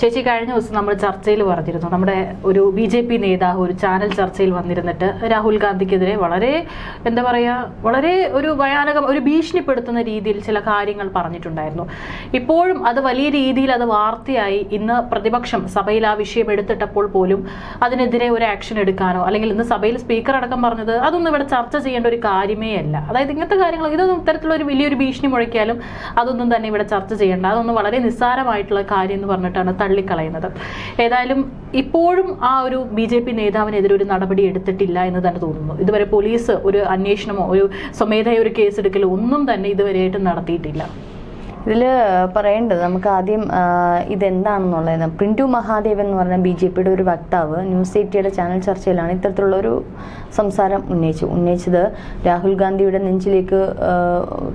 ചേച്ചി കഴിഞ്ഞ ദിവസം നമ്മൾ ചർച്ചയിൽ പറഞ്ഞിരുന്നു. നമ്മുടെ ഒരു ബി ജെ പി നേതാവ് ഒരു ചാനൽ ചർച്ചയിൽ വന്നിരുന്നിട്ട് രാഹുൽ ഗാന്ധിക്കെതിരെ വളരെ എന്താ പറയുക വളരെ ഒരു ഭയാനകം ഒരു ഭീഷണിപ്പെടുത്തുന്ന രീതിയിൽ ചില കാര്യങ്ങൾ പറഞ്ഞിട്ടുണ്ടായിരുന്നു. ഇപ്പോഴും അത് വലിയ രീതിയിൽ അത് വാർത്തയായി. ഇന്ന് പ്രതിപക്ഷം സഭയിൽ ആ വിഷയം എടുത്തിട്ടപ്പോൾ പോലും അതിനെതിരെ ഒരു ആക്ഷൻ എടുക്കാനോ അല്ലെങ്കിൽ ഇന്ന് സഭയിൽ സ്പീക്കർ അടക്കം പറഞ്ഞത് അതൊന്നും ഇവിടെ ചർച്ച ചെയ്യേണ്ട ഒരു കാര്യമേ അല്ല. അതായത് ഇങ്ങനത്തെ കാര്യങ്ങൾ ഇതൊന്നും ഇത്തരത്തിലുള്ള ഒരു വലിയൊരു ഭീഷണി മുഴക്കിയാലും അതൊന്നും തന്നെ ഇവിടെ ചർച്ച ചെയ്യേണ്ട അതൊന്നും വളരെ നിസ്സാരമായിട്ടുള്ള കാര്യം എന്ന് പറഞ്ഞിട്ടാണ് തള്ളിക്കളയുന്നത്. ഏതായാലും ഇപ്പോഴും ആ ഒരു ബി ജെ പി നേതാവിനെതിരെ ഒരു നടപടി എടുത്തിട്ടില്ല എന്ന് തന്നെ തോന്നുന്നു. ഇതുവരെ പോലീസ് ഒരു അന്വേഷണമോ ഒരു സ്വമേധയ ഒരു കേസെടുക്കലോ ഒന്നും തന്നെ ഇതുവരെയായിട്ട് നടത്തിയിട്ടില്ല. ഇതിൽ പറയേണ്ടത് നമുക്ക് ആദ്യം ഇതെന്താണെന്നുള്ളത് പ്രിന്റു മഹാദേവൻ എന്ന് പറഞ്ഞ ബി ജെ പിയുടെ ഒരു വക്താവ് ന്യൂസ് എയ്റ്റിയുടെ ചാനൽ ചർച്ചയിലാണ് ഇത്തരത്തിലുള്ള ഒരു സംസാരം ഉന്നയിച്ചു. ഉന്നയിച്ചത് രാഹുൽ ഗാന്ധിയുടെ നെഞ്ചിലേക്ക്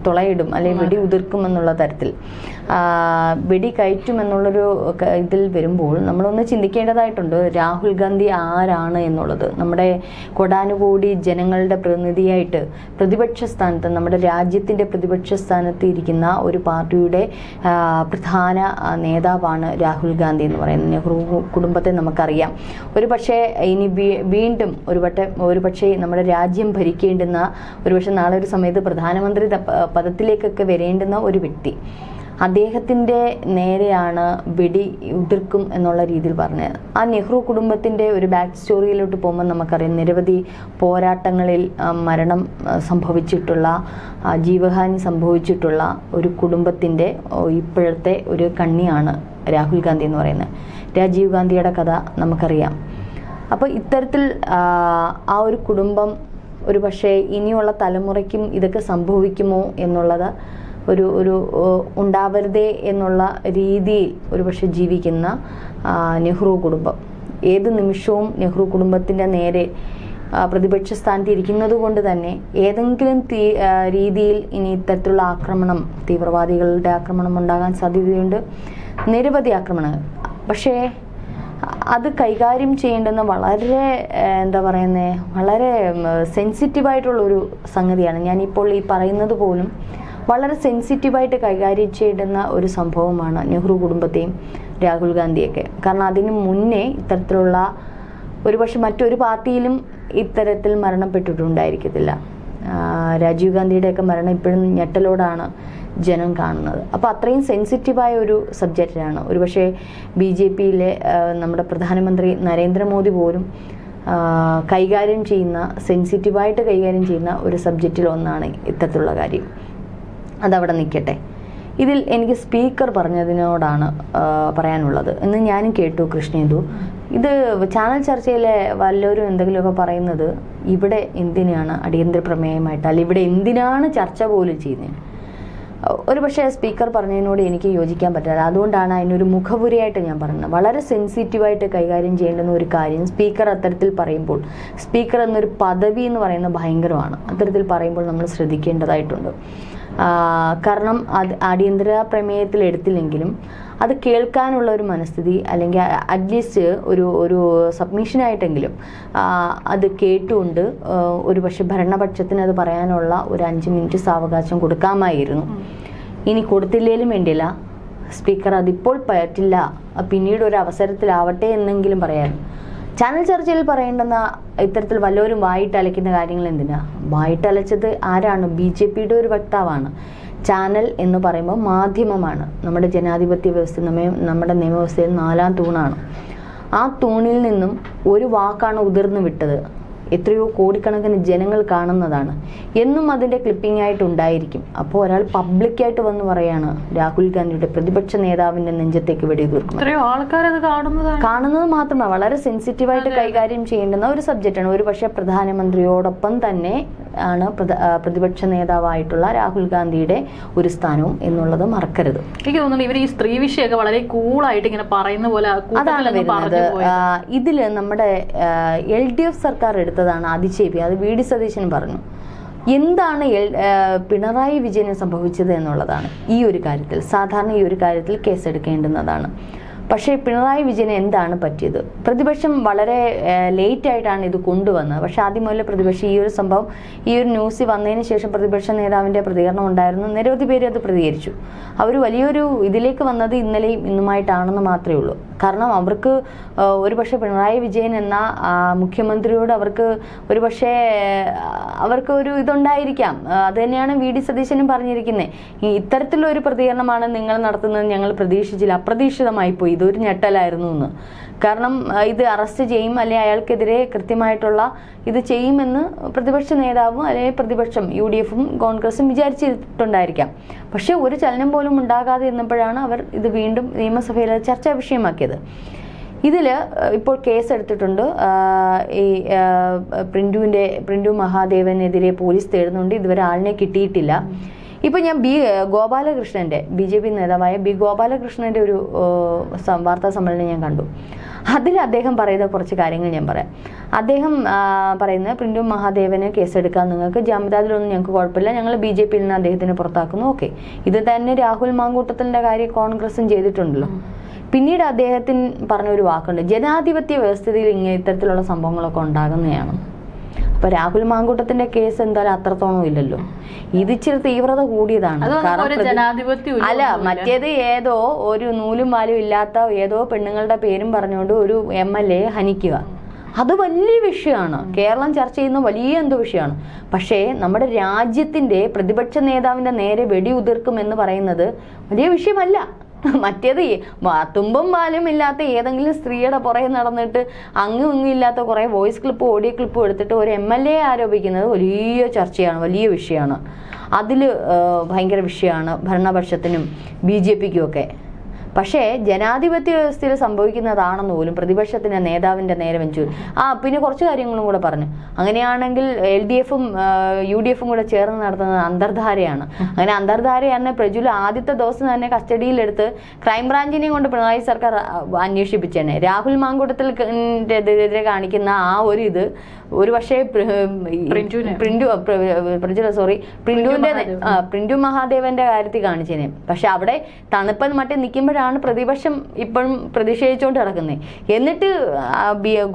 തുളയിടും അല്ലെങ്കിൽ വെടി ഉതിർക്കും എന്നുള്ള തരത്തിൽ. വെടി കയറ്റും എന്നുള്ളൊരു ഇതിൽ വരുമ്പോൾ നമ്മളൊന്ന് ചിന്തിക്കേണ്ടതായിട്ടുണ്ട് രാഹുൽ ഗാന്ധി ആരാണ് എന്നുള്ളത്. നമ്മുടെ കൊടാനുകൂടി ജനങ്ങളുടെ പ്രതിനിധിയായിട്ട് പ്രതിപക്ഷ സ്ഥാനത്ത് നമ്മുടെ രാജ്യത്തിന്റെ പ്രതിപക്ഷ സ്ഥാനത്ത് ഇരിക്കുന്ന ഒരു പാർട്ടിയുടെ പ്രധാന നേതാവാണ് രാഹുൽ ഗാന്ധി എന്ന് പറയുന്നത്. നെഹ്റു കുടുംബത്തെ നമുക്കറിയാം. ഒരു പക്ഷേ ഇനി വീണ്ടും ഒരു വട്ടം ഒരു പക്ഷേ നമ്മുടെ രാജ്യം ഭരിക്കേണ്ടുന്ന ഒരു പക്ഷേ നാളെ ഒരു സമയത്ത് പ്രധാനമന്ത്രി പദത്തിലേക്കൊക്കെ വരേണ്ടുന്ന ഒരു വ്യക്തി. അദ്ദേഹത്തിന്റെ നേരെയാണ് വെടി ഉതിർക്കും എന്നുള്ള രീതിയിൽ പറഞ്ഞത്. ആ നെഹ്റു കുടുംബത്തിന്റെ ഒരു ബാക്ക് സ്റ്റോറിയിലോട്ട് പോകുമ്പോൾ നമുക്കറിയാം നിരവധി പോരാട്ടങ്ങളിൽ മരണം സംഭവിച്ചിട്ടുള്ള ജീവഹാനി സംഭവിച്ചിട്ടുള്ള ഒരു കുടുംബത്തിന്റെ ഇപ്പോഴത്തെ ഒരു കണ്ണിയാണ് രാഹുൽ ഗാന്ധി എന്ന് പറയുന്നത്. രാജീവ് ഗാന്ധിയുടെ കഥ നമുക്കറിയാം. അപ്പോൾ ഇത്തരത്തിൽ ആ, ഒരു കുടുംബം ഒരു പക്ഷേ ഇനിയുള്ള തലമുറയ്ക്കും ഇതൊക്കെ സംഭവിക്കുമോ എന്നുള്ളത് ഒരു ഒരു ഉണ്ടാവരുതേ എന്നുള്ള രീതിയിൽ ഒരുപക്ഷെ ജീവിക്കുന്ന നെഹ്റു കുടുംബം. ഏത് നിമിഷവും നെഹ്റു കുടുംബത്തിന്റെ നേരെ പ്രതിപക്ഷ സ്ഥാനത്ത് ഇരിക്കുന്നത് കൊണ്ട് തന്നെ ഏതെങ്കിലും തീ രീതിയിൽ ഇനി ഇത്തരത്തിലുള്ള ആക്രമണം തീവ്രവാദികളുടെ ആക്രമണം ഉണ്ടാകാൻ സാധ്യതയുണ്ട്. നിരവധി ആക്രമണങ്ങൾ. പക്ഷേ അത് കൈകാര്യം ചെയ്യേണ്ടുന്ന വളരെ എന്താ പറയുന്നത് വളരെ സെൻസിറ്റീവായിട്ടുള്ളൊരു സംഗതിയാണ്. ഞാനിപ്പോൾ ഈ പറയുന്നത് പോലും വളരെ സെൻസിറ്റീവായിട്ട് കൈകാര്യം ചെയ്യുന്ന ഒരു സംഭവമാണ് നെഹ്റു കുടുംബത്തെയും രാഹുൽ ഗാന്ധിയൊക്കെ. കാരണം അതിനു മുന്നേ ഇത്തരത്തിലുള്ള ഒരുപക്ഷെ മറ്റൊരു പാർട്ടിയിലും ഇത്തരത്തിൽ മരണപ്പെട്ടിട്ടുണ്ടായിരിക്കത്തില്ല രാജീവ് ഗാന്ധിയുടെയൊക്കെ മരണം ഇപ്പോഴും ഞെട്ടലോടാണ് ജനം കാണുന്നത്. അപ്പോൾ അത്രയും സെൻസിറ്റീവായ ഒരു സബ്ജക്റ്റിനാണ്. ഒരുപക്ഷെ ബി ജെ പിയിലെ നമ്മുടെ പ്രധാനമന്ത്രി നരേന്ദ്രമോദി പോലും കൈകാര്യം ചെയ്യുന്ന സെൻസിറ്റീവായിട്ട് കൈകാര്യം ചെയ്യുന്ന ഒരു സബ്ജക്റ്റിൽ ഒന്നാണ് ഇത്തരത്തിലുള്ള കാര്യം. അതവിടെ നിൽക്കട്ടെ. ഇതിൽ എനിക്ക് സ്പീക്കർ പറഞ്ഞതിനോടാണ് പറയാനുള്ളത്. എന്ന് ഞാനും കേട്ടു കൃഷ്ണേന്ദു ഇത്. ചാനൽ ചർച്ചയിലെ വല്ലവരും എന്തെങ്കിലുമൊക്കെ പറയുന്നത് ഇവിടെ എന്തിനാണ് അടിയന്തര പ്രമേയമായിട്ട് അല്ല ഇവിടെ എന്തിനാണ് ചർച്ച പോലും ചെയ്യുന്നത്? ഒരു പക്ഷേ സ്പീക്കർ പറഞ്ഞതിനോട് എനിക്ക് യോജിക്കാൻ പറ്റില്ല. അതുകൊണ്ടാണ് അതിനൊരു മുഖപുരിയായിട്ട് ഞാൻ പറയുന്നത്. വളരെ സെൻസിറ്റീവായിട്ട് കൈകാര്യം ചെയ്യേണ്ടുന്ന ഒരു കാര്യം സ്പീക്കർ അത്തരത്തിൽ പറയുമ്പോൾ സ്പീക്കർ എന്നൊരു പദവി എന്ന് പറയുന്നത് ഭയങ്കരമാണ്. അത്തരത്തിൽ പറയുമ്പോൾ നമ്മൾ ശ്രദ്ധിക്കേണ്ടതായിട്ടുണ്ട്. കാരണം അത് അടിയന്തര പ്രമേയത്തിൽ എടുത്തില്ലെങ്കിലും അത് കേൾക്കാനുള്ള ഒരു മനസ്ഥിതി അല്ലെങ്കിൽ അറ്റ്ലീസ്റ്റ് ഒരു ഒരു സബ്മിഷനായിട്ടെങ്കിലും അത് കേട്ടുകൊണ്ട് ഒരു പക്ഷെ ഭരണപക്ഷത്തിന് അത് പറയാനുള്ള ഒരു അഞ്ച് മിനിറ്റ് സാവകാശം കൊടുക്കാമായിരുന്നു. ഇനി കൊടുത്തില്ലേലും വേണ്ടില്ല സ്പീക്കർ അതിപ്പോൾ പറ്റില്ല. പിന്നീട് ഒരു അവസരത്തിലാവട്ടെ എന്നെങ്കിലും പറയാൻ. ചാനൽ ചർച്ചയിൽ പറയേണ്ടുന്ന ഇത്തരത്തിൽ വല്ലവരും വായിട്ടലയ്ക്കുന്ന കാര്യങ്ങൾ എന്തിനാ? വായിട്ടലച്ചത് ആരാണ്? ബി ജെ പിയുടെ ഒരു വക്താവാണ്. ചാനൽ എന്ന് പറയുമ്പോൾ മാധ്യമമാണ്. നമ്മുടെ ജനാധിപത്യ വ്യവസ്ഥ നമ്മെ നമ്മുടെ നിയമവ്യവസ്ഥയിൽ നാലാം തൂണാണ്. ആ തൂണിൽ നിന്നും ഒരു വാക്കാണ് ഉതിർന്നു വിട്ടത്. എത്രയോ കോടിക്കണക്കിന് ജനങ്ങൾ കാണുന്നതാണ്. എന്നും അതിന്റെ ക്ലിപ്പിംഗ് ആയിട്ട് ഉണ്ടായിരിക്കും. അപ്പോൾ ഒരാൾ പബ്ലിക്കായിട്ട് വന്ന് പറയാണ് രാഹുൽ ഗാന്ധിയുടെ പ്രതിപക്ഷ നേതാവിന്റെ നെഞ്ചത്തേക്ക് വെടിയുതിർക്കും കാണുന്നത് മാത്രമല്ല വളരെ സെൻസിറ്റീവായിട്ട് കൈകാര്യം ചെയ്യേണ്ടുന്ന ഒരു സബ്ജക്റ്റാണ് ഒരു പക്ഷേ പ്രധാനമന്ത്രിയോടൊപ്പം തന്നെ ആണ് പ്രതിപക്ഷ നേതാവായിട്ടുള്ള രാഹുൽ ഗാന്ധിയുടെ ഒരു സ്ഥാനവും എന്നുള്ളത് മറക്കരുത്. എനിക്ക് തോന്നുന്നു ഇവർ ഈ സ്ത്രീ വിഷയമൊക്കെ വളരെ കൂളായിട്ട് ഇങ്ങനെ പറയുന്ന പോലെ അതാണ് വരുന്നത്. ഇതിൽ നമ്മുടെ എൽ ഡി എഫ് സർക്കാർ എടുത്തതാണ് അതിശയിപ്പി അത് വി ഡി സതീശൻ പറഞ്ഞു. എന്താണ് എൽ- പിണറായി വിജയന് സംഭവിച്ചത് എന്നുള്ളതാണ് ഈ ഒരു കാര്യത്തിൽ സാധാരണ ഈ ഒരു കാര്യത്തിൽ കേസെടുക്കേണ്ടുന്നതാണ്. പക്ഷേ പിണറായി വിജയന് എന്താണ് പറ്റിയത്? പ്രതിപക്ഷം വളരെ ലേറ്റ് ആയിട്ടാണ് ഇത് കൊണ്ടുവന്നത്. പക്ഷേ ആദ്യം മുതലേ പ്രതിപക്ഷം ഈ ഒരു സംഭവം ഈ ഒരു ന്യൂസ് വന്നതിന് ശേഷം പ്രതിപക്ഷ നേതാവിന്റെ പ്രതികരണം ഉണ്ടായിരുന്നു. നിരവധി പേര് അത് പ്രതികരിച്ചു. അവർ വലിയൊരു ഇതിലേക്ക് വന്നത് ഇന്നലെയും ഇന്നുമായിട്ടാണെന്ന് മാത്രമേ ഉള്ളൂ. കാരണം അവർക്ക് ഒരുപക്ഷെ പിണറായി വിജയൻ എന്ന മുഖ്യമന്ത്രിയോട് അവർക്ക് ഒരുപക്ഷെ അവർക്ക് ഒരു ഇതുണ്ടായിരിക്കാം. അത് തന്നെയാണ് വി ഡി സതീശനും പറഞ്ഞിരിക്കുന്നത് ഇത്തരത്തിലുള്ള ഒരു പ്രതികരണമാണ് നിങ്ങൾ നടത്തുന്നത് ഞങ്ങൾ പ്രതീക്ഷിച്ചില്ല. അപ്രതീക്ഷിതമായി പോയി. ഇതൊരു ഞെട്ടലായിരുന്നു എന്ന്. കാരണം ഇത് അറസ്റ്റ് ചെയ്യും അല്ലെങ്കിൽ അയാൾക്കെതിരെ കൃത്യമായിട്ടുള്ള ഇത് ചെയ്യുമെന്ന് പ്രതിപക്ഷ നേതാവും അല്ലെങ്കിൽ പ്രതിപക്ഷം യു ഡി എഫും കോൺഗ്രസും വിചാരിച്ചിട്ടുണ്ടായിരിക്കാം. പക്ഷേ ഒരു ചലനം പോലും ഉണ്ടാകാതെ ഇരുന്നപ്പോഴാണ് അവർ ഇത് വീണ്ടും നിയമസഭയിൽ ചർച്ചാ വിഷയമാക്കിയത്. ഇതിൽ ഇപ്പോൾ കേസ് എടുത്തിട്ടുണ്ട് ഈ ആ, പ്രിന്റുവിന്റെ പ്രിന്റു മഹാദേവനെതിരെ പോലീസ് തേടുന്നുണ്ട്. ഇതുവരെ ആളിനെ കിട്ടിയിട്ടില്ല. ഇപ്പോൾ ഞാൻ ബി ഗോപാലകൃഷ്ണന്റെ ബി ജെ പി നേതാവായ ബി ഗോപാലകൃഷ്ണന്റെ ഒരു വാർത്താ സമ്മേളനം ഞാൻ കണ്ടു. അതിൽ അദ്ദേഹം പറയുന്ന കുറച്ച് കാര്യങ്ങൾ ഞാൻ പറയാം. അദ്ദേഹം പറയുന്നത് പ്രിന്റു മഹാദേവന് കേസെടുക്കാൻ നിങ്ങൾക്ക്. ജാമ്യതാദിലൊന്നും ഞങ്ങൾക്ക് കുഴപ്പമില്ല. ഞങ്ങൾ ബി ജെ പിയിൽ നിന്ന് അദ്ദേഹത്തിനെ പുറത്താക്കുന്നു. ഓക്കെ. ഇത് തന്നെ രാഹുൽ മാങ്കൂട്ടത്തിന്റെ കാര്യം കോൺഗ്രസും ചെയ്തിട്ടുണ്ടല്ലോ. പിന്നീട് അദ്ദേഹത്തിന് പറഞ്ഞ ഒരു വാക്കുണ്ട്. ജനാധിപത്യ വ്യവസ്ഥിതിയിൽ ഇങ്ങനെ ഇത്തരത്തിലുള്ള സംഭവങ്ങളൊക്കെ ഉണ്ടാകുന്നതാണ്. അപ്പൊ രാഹുൽ മാങ്കൂട്ടത്തിന്റെ കേസ് എന്തായാലും അത്രത്തോളം ഇല്ലല്ലോ. ഇത് ഇച്ചിരി തീവ്രത കൂടിയതാണ്. അല്ല മറ്റേത് ഏതോ ഒരു നൂലും വാലും ഇല്ലാത്ത ഏതോ പെണ്ണുങ്ങളുടെ പേരും പറഞ്ഞുകൊണ്ട് ഒരു എം എൽ എ ഹനിക്കുക. അത് വലിയ വിഷയമാണ്. കേരളം ചർച്ച ചെയ്യുന്ന വലിയ എന്തോ വിഷയമാണ്. പക്ഷേ നമ്മുടെ രാജ്യത്തിന്റെ പ്രതിപക്ഷ നേതാവിന്റെ നേരെ വെടിയുതിർക്കും ഉതിർക്കുമെന്ന് പറയുന്നത് വലിയ വിഷയമല്ല. മറ്റേത് തുമ്പും പാലും ഇല്ലാത്ത ഏതെങ്കിലും സ്ത്രീയുടെ പുറകെ നടന്നിട്ട് അങ്ങും ഇങ്ങും ഇല്ലാത്ത കുറേ വോയിസ് ക്ലിപ്പ് ഓഡിയോ ക്ലിപ്പ് എടുത്തിട്ട് ഒരു എം എൽ എ ആരോപിക്കുന്നത് വലിയ ചർച്ചയാണ് വലിയ വിഷയമാണ്. അതിൽ ഭയങ്കര വിഷയമാണ് ഭരണപക്ഷത്തിനും ബി ജെ പിക്കും ഒക്കെ. പക്ഷേ ജനാധിപത്യ വ്യവസ്ഥയിൽ സംഭവിക്കുന്നതാണെന്ന് പോലും പ്രതിപക്ഷത്തിന്റെ നേതാവിന്റെ നേരെ വെഞ്ചു ആ പിന്നെ കുറച്ച് കാര്യങ്ങളും കൂടെ പറഞ്ഞു. അങ്ങനെയാണെങ്കിൽ എൽ ഡി എഫും യു ഡി എഫും കൂടെ ചേർന്ന് നടത്തുന്നത് അന്തർധാരയാണ്. അങ്ങനെ അന്തർധാരയാണ് പ്രജുല ആദ്യത്തെ ദിവസം തന്നെ കസ്റ്റഡിയിലെടുത്ത് ക്രൈംബ്രാഞ്ചിനെ കൊണ്ട് പിണറായി സർക്കാർ അന്വേഷിപ്പിച്ചേനെ. രാഹുൽ മാങ്കുടത്തിൽ കാണിക്കുന്ന ആ ഒരു ഇത് ഒരു പക്ഷേ. പ്രിന്റു പ്രജല സോറി. പ്രിന്റുവിന്റെ പ്രിന്റു മഹാദേവന്റെ കാര്യത്തിൽ കാണിച്ചേനെ. പക്ഷെ അവിടെ തണുപ്പൻ മറ്റേ നിൽക്കുമ്പോഴാണ് പ്രതിപക്ഷം ഇപ്പോഴും പ്രതിഷേധിച്ചുകൊണ്ട് കിടക്കുന്നത് എന്നിട്ട്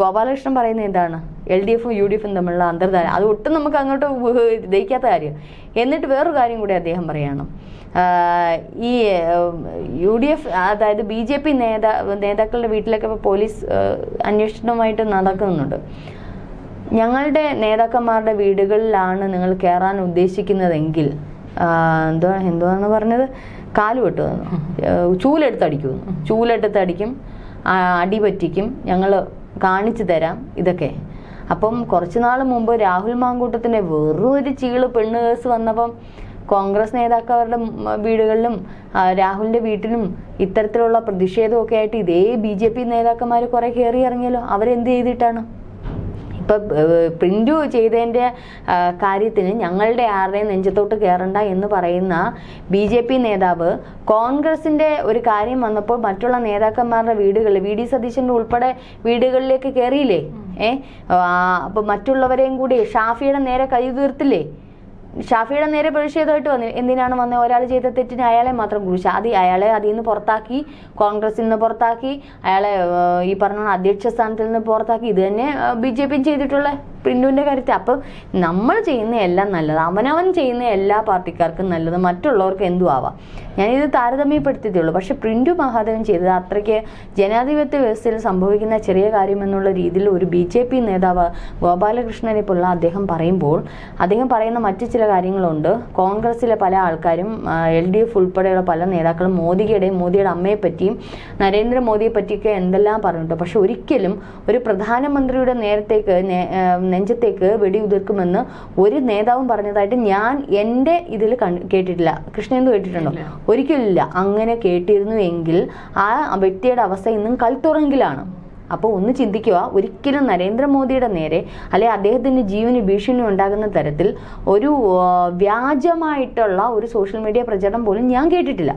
ഗോപാലകൃഷ്ണൻ പറയുന്നത് എന്താണ്? എൽ ഡി എഫും യു ഡി എഫും തമ്മിലുള്ള അന്തർധാര. അത് ഒട്ടും നമുക്ക് അങ്ങോട്ട് ദഹിക്കാത്ത കാര്യം. എന്നിട്ട് വേറൊരു കാര്യം കൂടി അദ്ദേഹം പറയണം. ഈ യു ഡി എഫ് അതായത് ബി ജെ പി നേതാ നേതാക്കളുടെ വീട്ടിലൊക്കെ പോലീസ് അന്വേഷണമായിട്ട് നടക്കുന്നുണ്ട്. ഞങ്ങളുടെ നേതാക്കന്മാരുടെ വീടുകളിലാണ് നിങ്ങൾ കയറാൻ ഉദ്ദേശിക്കുന്നതെങ്കിൽ എന്തോ എന്തുവാന്ന് പറഞ്ഞത്? കാൽ തന്നു ചൂലെടുത്ത് അടിക്കുമെന്ന് ചൂലെടുത്ത് അടിക്കും. അടി പറ്റിക്കും. ഞങ്ങൾ കാണിച്ചു തരാം ഇതൊക്കെ. അപ്പം കുറച്ച് നാൾ മുമ്പ് രാഹുൽ മാങ്കൂട്ടത്തിന്റെ വെറും ഒരു ചീൾ പെണ്ണ് കേസ് വന്നപ്പം കോൺഗ്രസ് നേതാക്കളുടെ വീടുകളിലും രാഹുലിന്റെ വീട്ടിലും ഇത്തരത്തിലുള്ള പ്രതിഷേധമൊക്കെ ആയിട്ട് ഇതേ ബി ജെ പി നേതാക്കന്മാർ കുറേ കയറി ഇറങ്ങിയല്ലോ. അവരെന്ത് ചെയ്തിട്ടാണ്? ഇപ്പൊ പ്രിന്റ് ചെയ്തതിന്റെ ചെയ്തതിന്റെ കാര്യത്തിന് ഞങ്ങളുടെ ആരുടെയും നെഞ്ചത്തോട്ട് കയറണ്ട എന്ന് പറയുന്ന ബി ജെ പി നേതാവ് കോൺഗ്രസിന്റെ ഒരു കാര്യം വന്നപ്പോൾ മറ്റുള്ള നേതാക്കന്മാരുടെ വീടുകളിൽ വി ഡി സതീശന്റെ ഉൾപ്പെടെ വീടുകളിലേക്ക് കയറിയില്ലേ? ഏഹ് അപ്പൊ മറ്റുള്ളവരെയും കൂടി ഷാഫിയുടെ നേരെ കൈ തീർത്തില്ലേ ഷാഫിയുടെ നേരെ പ്രതിഷേധമായിട്ട് വന്നു എന്തിനാണ് വന്നത് ഒരാൾ ചെയ്ത തെറ്റിന് അയാളെ മാത്രം കുറിച്ച്. അത് അയാളെ അതിൽ നിന്ന് പുറത്താക്കി കോൺഗ്രസിൽ നിന്ന് പുറത്താക്കി അയാളെ ഈ പറഞ്ഞ അധ്യക്ഷ സ്ഥാനത്തിൽ നിന്ന് പുറത്താക്കി. ഇത് തന്നെ ബി ജെ പിയും ചെയ്തിട്ടുള്ള പിന്നുവിന്റെ കാര്യത്തിൽ. അപ്പം നമ്മൾ ചെയ്യുന്ന എല്ലാം നല്ലത് അവനവൻ ചെയ്യുന്ന എല്ലാ പാർട്ടിക്കാർക്കും നല്ലത് മറ്റുള്ളവർക്ക് എന്തു ആവാം. ഞാനിത് താരതമ്യപ്പെടുത്തിയതേ ഉള്ളൂ പക്ഷെ പ്രിന്റു മഹാദേവൻ ചെയ്തത് അത്രയ്ക്ക് ജനാധിപത്യ വ്യവസ്ഥയിൽ സംഭവിക്കുന്ന ചെറിയ കാര്യമെന്നുള്ള രീതിയിൽ ഒരു ബി ജെ പി നേതാവ് ഗോപാലകൃഷ്ണനെ പോലുള്ള അദ്ദേഹം പറയുമ്പോൾ അദ്ദേഹം പറയുന്ന മറ്റു ചില കാര്യങ്ങളുണ്ട്. കോൺഗ്രസിലെ പല ആൾക്കാരും എൽ ഡി എഫ് ഉൾപ്പെടെയുള്ള പല നേതാക്കളും മോദിയുടെയും മോദിയുടെ അമ്മയെ പറ്റിയും നരേന്ദ്രമോദിയെ പറ്റിയൊക്കെ എന്തെല്ലാം പറഞ്ഞിട്ടുണ്ട്. പക്ഷെ ഒരിക്കലും ഒരു പ്രധാനമന്ത്രിയുടെ നേരത്തേക്ക് നെഞ്ചത്തേക്ക് വെടിയുതിർക്കുമെന്ന് ഒരു നേതാവും പറഞ്ഞതായിട്ട് ഞാൻ എന്റെ ഇതിൽ കേട്ടിട്ടില്ല. കൃഷ്ണേന്ദു കേട്ടിട്ടുണ്ടോ. ഒരിക്കലില്ല അങ്ങനെ കേട്ടിരുന്നു എങ്കിൽ ആ വ്യക്തിയുടെ അവസ്ഥ ഇന്നും കൽത്തുറങ്കിലാണ്. അപ്പോൾ ഒന്ന് ചിന്തിക്കുക ഒരിക്കലും നരേന്ദ്രമോദിയുടെ നേരെ അല്ലെ അദ്ദേഹത്തിന് ജീവന് ഭീഷണി ഉണ്ടാകുന്ന തരത്തിൽ ഒരു വ്യാജമായിട്ടുള്ള ഒരു സോഷ്യൽ മീഡിയ പ്രചരണം പോലും ഞാൻ കേട്ടിട്ടില്ല.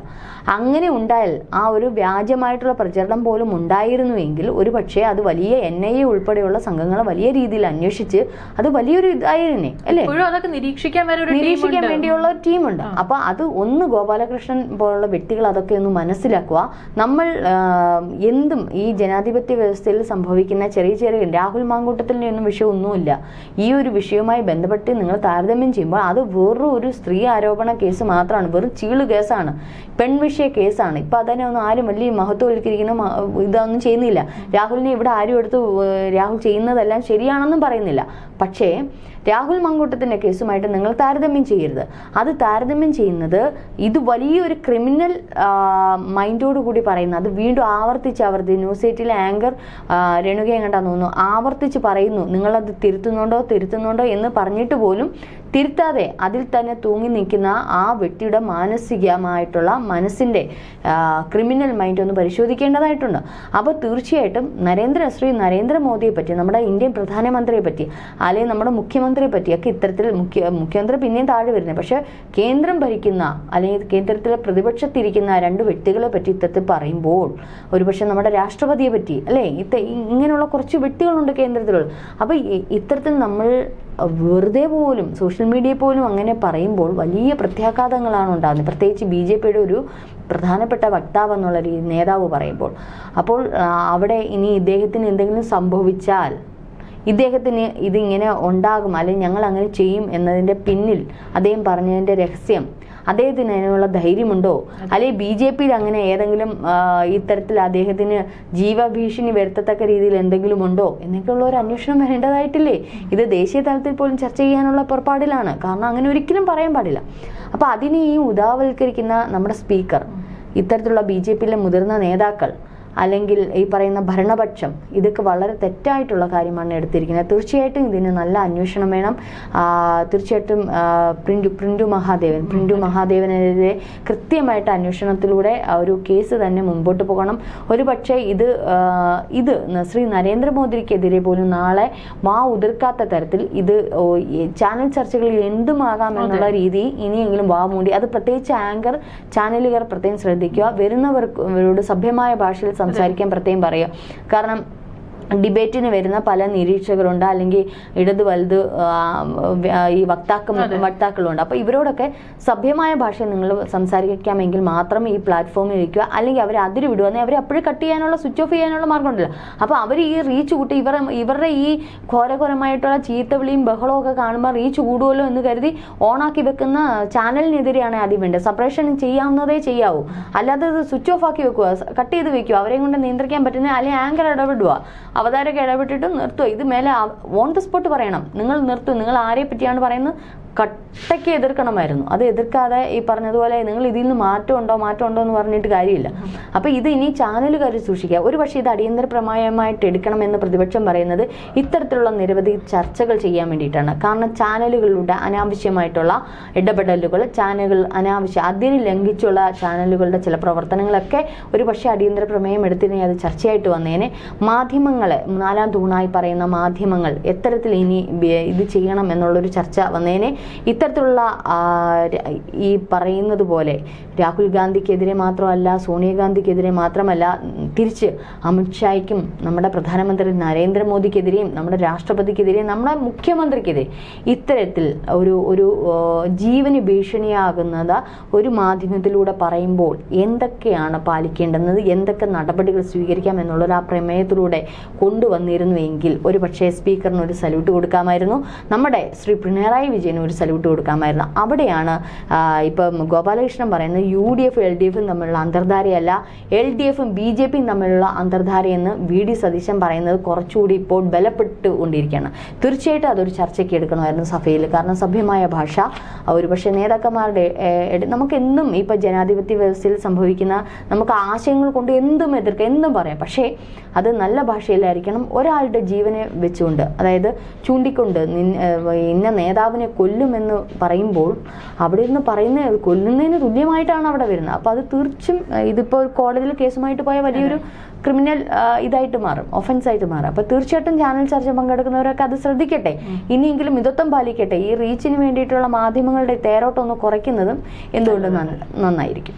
അങ്ങനെ ഉണ്ടായാൽ ആ ഒരു വ്യാജമായിട്ടുള്ള പ്രചരണം പോലും ഉണ്ടായിരുന്നുവെങ്കിൽ ഒരു പക്ഷേ അത് വലിയ എൻ ഐ എ ഉൾപ്പെടെയുള്ള സംഘങ്ങൾ വലിയ രീതിയിൽ അന്വേഷിച്ച് അത് വലിയൊരു ഇതായിരുന്നേ അല്ലേ? അതൊക്കെ നിരീക്ഷിക്കാൻ നിരീക്ഷിക്കാൻ. വേണ്ടിയുള്ള ഒരു ടീമുണ്ട്. അപ്പൊ അത് ഒന്ന് ഗോപാലകൃഷ്ണൻ പോലുള്ള വ്യക്തികൾ അതൊക്കെ ഒന്ന് മനസ്സിലാക്കുക. നമ്മൾ എന്തും ഈ ജനാധിപത്യ വ്യവസ്ഥയിൽ സംഭവിക്കുന്ന ചെറിയ ചെറിയ രാഹുൽ മാങ്കൂട്ടത്തിന്റെ ഒന്നും വിഷയമൊന്നുമില്ല. ഈ ഒരു വിഷയവുമായി ബന്ധപ്പെട്ട് നിങ്ങൾ താരതമ്യം ചെയ്യുമ്പോൾ അത് വെറും ഒരു സ്ത്രീ ആരോപണ കേസ് മാത്രമാണ്. വെറും ചീൾ കേസാണ്. പെൺവിഷയ കേസാണ്. ഇപ്പം അതന്നെ ഒന്നും ആരും വലിയ മഹത്വവൽക്കരിക്കുന്ന ഇതൊന്നും ചെയ്യുന്നില്ല. രാഹുലിനെ ഇവിടെ ആരും എടുത്ത് രാഹുൽ ചെയ്യുന്നതെല്ലാം ശരിയാണെന്നും പറയുന്നില്ല. പക്ഷേ രാഹുൽ മങ്കൂട്ടത്തിന്റെ കേസുമായിട്ട് നിങ്ങൾ താരതമ്യം ചെയ്യരുത്. അത് താരതമ്യം ചെയ്യുന്നത് ഇത് വലിയൊരു ക്രിമിനൽ മൈൻഡോട് കൂടി പറയുന്ന അത് വീണ്ടും ആവർത്തിച്ച് ആവർത്തി ന്യൂസ് എയ്റ്റിലെ ആങ്കർ രേണുക കണ്ടാന്ന് തോന്നുന്നു ആവർത്തിച്ച് പറയുന്നു നിങ്ങളത് തിരുത്തുന്നുണ്ടോ തിരുത്തുന്നുണ്ടോ എന്ന് പറഞ്ഞിട്ട് പോലും തിരുത്താതെ അതിൽ തന്നെ തൂങ്ങി നിൽക്കുന്ന ആ വ്യക്തിയുടെ മാനസികമായിട്ടുള്ള മനസ്സിന്റെ ക്രിമിനൽ മൈൻഡ് ഒന്ന് പരിശോധിക്കേണ്ടതായിട്ടുണ്ട്. അപ്പോൾ തീർച്ചയായിട്ടും നരേന്ദ്ര ശ്രീ നരേന്ദ്രമോദിയെ പറ്റി നമ്മുടെ ഇന്ത്യൻ പ്രധാനമന്ത്രിയെ പറ്റി അല്ലെങ്കിൽ നമ്മുടെ മുഖ്യമന്ത്രിയെ പറ്റിയൊക്കെ ഇത്തരത്തിൽ മുഖ്യ മുഖ്യമന്ത്രി പിന്നെയും താഴെ വരുന്നത്. പക്ഷേ കേന്ദ്രം ഭരിക്കുന്ന അല്ലെങ്കിൽ കേന്ദ്രത്തിലെ പ്രതിപക്ഷത്തിരിക്കുന്ന രണ്ട് വ്യക്തികളെ പറ്റി ഇത്തരത്തിൽ പറയുമ്പോൾ ഒരുപക്ഷെ നമ്മുടെ രാഷ്ട്രപതിയെ പറ്റി അല്ലേ? ഇത്ത ഇങ്ങനെയുള്ള കുറച്ച് വ്യക്തികളുണ്ട് കേന്ദ്രത്തിലുള്ള അപ്പോൾ ഇത്തരത്തിൽ നമ്മൾ വെറുതെ പോലും സോഷ്യൽ മീഡിയ പോലും അങ്ങനെ പറയുമ്പോൾ വലിയ പ്രത്യാഘാതങ്ങളാണ് ഉണ്ടാകുന്നത്. പ്രത്യേകിച്ച് ബി ജെ പിയുടെ ഒരു പ്രധാനപ്പെട്ട വക്താവ് എന്നുള്ള രീതി നേതാവ് പറയുമ്പോൾ. അപ്പോൾ അവിടെ ഇനി ഇദ്ദേഹത്തിന് എന്തെങ്കിലും സംഭവിച്ചാൽ ഇദ്ദേഹത്തിന് ഇതിങ്ങനെ ഉണ്ടാകും അല്ലെങ്കിൽ ഞങ്ങൾ അങ്ങനെ ചെയ്യും എന്നതിന്റെ പിന്നിൽ അദ്ദേഹം പറഞ്ഞതിന്റെ രഹസ്യം അദ്ദേഹത്തിന് അതിനുള്ള ധൈര്യമുണ്ടോ? അല്ലെ ബി ജെ പിയിൽ അങ്ങനെ ഏതെങ്കിലും ഇത്തരത്തിൽ അദ്ദേഹത്തിന് ജീവഭീഷണി വരുത്തത്തക്ക രീതിയിൽ എന്തെങ്കിലും ഉണ്ടോ? എന്നൊക്കെയുള്ള ഒരു അന്വേഷണം വരേണ്ടതായിട്ടില്ലേ? ഇത് ദേശീയ തലത്തിൽ പോലും ചർച്ച ചെയ്യാനുള്ള പുറപ്പാടിലാണ്. കാരണം അങ്ങനെ ഒരിക്കലും പറയാൻ പാടില്ല. അപ്പൊ അതിനെ ഈ ഉദാവൽക്കരിക്കുന്ന നമ്മുടെ സ്പീക്കർ ഇത്തരത്തിലുള്ള ബി ജെ പിയിലെ മുതിർന്ന നേതാക്കൾ അല്ലെങ്കിൽ ഈ പറയുന്ന ഭരണപക്ഷം ഇതൊക്കെ വളരെ തെറ്റായിട്ടുള്ള കാര്യമാണ് എടുത്തിരിക്കുന്നത്. തീർച്ചയായിട്ടും ഇതിന് നല്ല അന്വേഷണം വേണം. തീർച്ചയായിട്ടും പ്രിൻഡു പ്രിൻഡു മഹാദേവൻ പ്രിൻഡു മഹാദേവനെതിരെ കൃത്യമായിട്ട് അന്വേഷണത്തിലൂടെ ഒരു കേസ് തന്നെ മുമ്പോട്ട് പോകണം. ഒരു പക്ഷേ ഇത് ഇത് ശ്രീ നരേന്ദ്രമോദിക്കെതിരെ പോലും നാളെ മാ ഉതിർക്കാത്ത തരത്തിൽ ഇത് ചാനൽ ചർച്ചകളിൽ എന്തുമാകാം എന്നുള്ള രീതി ഇനിയെങ്കിലും വാ മൂടി. അത് പ്രത്യേകിച്ച് ആങ്കർ ചാനലുകാർ പ്രത്യേകം ശ്രദ്ധിക്കുക. വരുന്നവർക്ക് സഭ്യമായ ഭാഷയിൽ സംസാരിക്കാൻ പ്രത്യേകം പറയുക. കാരണം ഡിബേറ്റിന് വരുന്ന പല നിരീക്ഷകരുണ്ട് അല്ലെങ്കിൽ ഇടത് വലുത് ഈ വക്താക്കൾ വക്താക്കളുണ്ട്. അപ്പോൾ ഇവരോടൊക്കെ സഭ്യമായ ഭാഷയിൽ നിങ്ങൾ സംസാരിക്കാമെങ്കിൽ മാത്രം ഈ പ്ലാറ്റ്ഫോമിൽ ഇരിക്കുക. അല്ലെങ്കിൽ അവർ അതിര് വിടുകയാണെങ്കിൽ അവരെ അപ്പോഴും കട്ട് ചെയ്യാനുള്ള സ്വിച്ച് ഓഫ് ചെയ്യാനുള്ള മാർഗമുണ്ടല്ലോ അപ്പോൾ അവർ ഈ റീച്ച് കൂട്ടി ഇവർ ഇവരുടെ ഈ ഘോരഘോരമായിട്ടുള്ള ചീത്തവിളിയും ബഹളവും ഒക്കെ കാണുമ്പോൾ റീച്ച് കൂടുമല്ലോ എന്ന് കരുതി ഓണാക്കി വെക്കുന്ന ചാനലിനെതിരെയാണ് ആദ്യം വേണ്ടത്. സപ്പറേഷൻ ചെയ്യാവുന്നതേ ചെയ്യാവൂ. അല്ലാതെ ഇത് സ്വിച്ച് ഓഫ് ആക്കി വെക്കുക കട്ട് ചെയ്ത് വെക്കുക അവരെയും കൊണ്ട് നിയന്ത്രിക്കാൻ പറ്റുന്ന അല്ലെങ്കിൽ ആങ്കർ ഇടപെടുക. അവതാരക ഇടപെട്ടിട്ട് നിർത്തുക ഇത് മേലെ ഓൺ ദ സ്പോട്ട് പറയണം. നിങ്ങൾ നിർത്തുക നിങ്ങൾ ആരെ പറ്റിയാണ് പറയുന്നത്? കട്ടയ്ക്ക് എതിർക്കണമായിരുന്നു. അത് എതിർക്കാതെ ഈ പറഞ്ഞതുപോലെ നിങ്ങൾ ഇതിൽ നിന്ന് മാറ്റം ഉണ്ടോ മാറ്റം ഉണ്ടോ എന്ന് പറഞ്ഞിട്ട് കാര്യമില്ല. അപ്പോൾ ഇത് ഇനി ചാനലുകാർ സൂക്ഷിക്കുക. ഒരു പക്ഷേ ഇത് അടിയന്തര പ്രമേയമായിട്ട് എടുക്കണമെന്ന് പ്രതിപക്ഷം പറയുന്നത് ഇത്തരത്തിലുള്ള നിരവധി ചർച്ചകൾ ചെയ്യാൻ വേണ്ടിയിട്ടാണ്. കാരണം ചാനലുകളുടെ അനാവശ്യമായിട്ടുള്ള ഇടപെടലുകൾ ചാനലുകൾ അനാവശ്യ അതിന് ലംഘിച്ചുള്ള ചാനലുകളുടെ ചില പ്രവർത്തനങ്ങളൊക്കെ ഒരു പക്ഷേ അടിയന്തര പ്രമേയം എടുത്തിനെ അത് ചർച്ചയായിട്ട് വന്നേനെ. മാധ്യമങ്ങളെ നാലാം തൂണായി പറയുന്ന മാധ്യമങ്ങൾ എത്തരത്തിൽ ഇനി ഇത് ചെയ്യണം എന്നുള്ളൊരു ചർച്ച വന്നേനെ. ഇത്തരത്തിലുള്ള ഈ പറയുന്നത് പോലെ രാഹുൽ ഗാന്ധിക്കെതിരെ മാത്രമല്ല സോണിയാഗാന്ധിക്കെതിരെ മാത്രമല്ല തിരിച്ച് അമിത്ഷായ്ക്കും നമ്മുടെ പ്രധാനമന്ത്രി നരേന്ദ്രമോദിക്കെതിരെയും നമ്മുടെ രാഷ്ട്രപതിക്കെതിരെയും നമ്മുടെ മുഖ്യമന്ത്രിക്കെതിരെ ഇത്തരത്തിൽ ഒരു ഒരു ജീവന് ഭീഷണിയാകുന്നത് ഒരു മാധ്യമത്തിലൂടെ പറയുമ്പോൾ എന്തൊക്കെയാണ് പാലിക്കേണ്ടുന്നത് എന്തൊക്കെ നടപടികൾ സ്വീകരിക്കാം എന്നുള്ളൊരു ആ പ്രമേയത്തിലൂടെ കൊണ്ടുവന്നിരുന്നുവെങ്കിൽ ഒരു പക്ഷേ സ്പീക്കറിന് ഒരു സല്യൂട്ട് കൊടുക്കാമായിരുന്നു. നമ്മുടെ ശ്രീ പിണറായി വിജയന് ഒരു സല്യൂട്ട് കൊടുക്കാമായിരുന്നു. അവിടെയാണ് ഇപ്പം ഗോപാലകൃഷ്ണൻ പറയുന്നത് U D F L D എഫും തമ്മിലുള്ള അന്തർധാരയല്ല. എൽ ഡി എഫും ബി ജെ പിയും തമ്മിലുള്ള അന്തർധാരയെന്ന് വി ഡി സതീശൻ പറയുന്നത് കുറച്ചുകൂടി ഇപ്പോൾ ബലപ്പെട്ടു കൊണ്ടിരിക്കുകയാണ് തീർച്ചയായിട്ടും അതൊരു ചർച്ചയ്ക്ക് എടുക്കണമായിരുന്നു സഭയിൽ. കാരണം സഭ്യമായ ഭാഷ ഒരു പക്ഷേ നേതാക്കന്മാരുടെ നമുക്ക് എന്നും ഇപ്പോൾ ജനാധിപത്യ വ്യവസ്ഥയിൽ സംഭവിക്കുന്ന നമുക്ക് ആശയങ്ങൾ കൊണ്ട് എന്തും എതിർക്കാം എന്തും പറയാം. പക്ഷേ അത് നല്ല ഭാഷയിലായിരിക്കണം ഒരാളുടെ ജീവനെ വെച്ചുകൊണ്ട്. അതായത് ചൂണ്ടിക്കൊണ്ട് ഇന്ന നേതാവിനെ കൊല്ലുമെന്ന് പറയുമ്പോൾ അവിടെ നിന്ന് പറയുന്ന കൊല്ലുന്നതിന് തുല്യമായിട്ടാണ് അവിടെ വരുന്നത്. അപ്പോൾ അത് തീർച്ചും ഏഹ്, ഇതിപ്പോൾ കോടതിയിൽ കേസുമായിട്ട് പോയ വലിയൊരു അതൊരു ക്രിമിനൽ ഇതായിട്ട് മാറും ഒഫൻസ് ആയിട്ട് മാറും. അപ്പോൾ തീർച്ചയായിട്ടും ചാനൽ ചർച്ച പങ്കെടുക്കുന്നവരൊക്കെ അത് ശ്രദ്ധിക്കട്ടെ. ഇനിയെങ്കിലും മിതത്വം പാലിക്കട്ടെ. ഈ റീച്ചിന് വേണ്ടിയിട്ടുള്ള മാധ്യമങ്ങളുടെ തേരോട്ടം ഒന്ന് കുറയ്ക്കുന്നതും എന്തുകൊണ്ടും നന്നായിരിക്കും.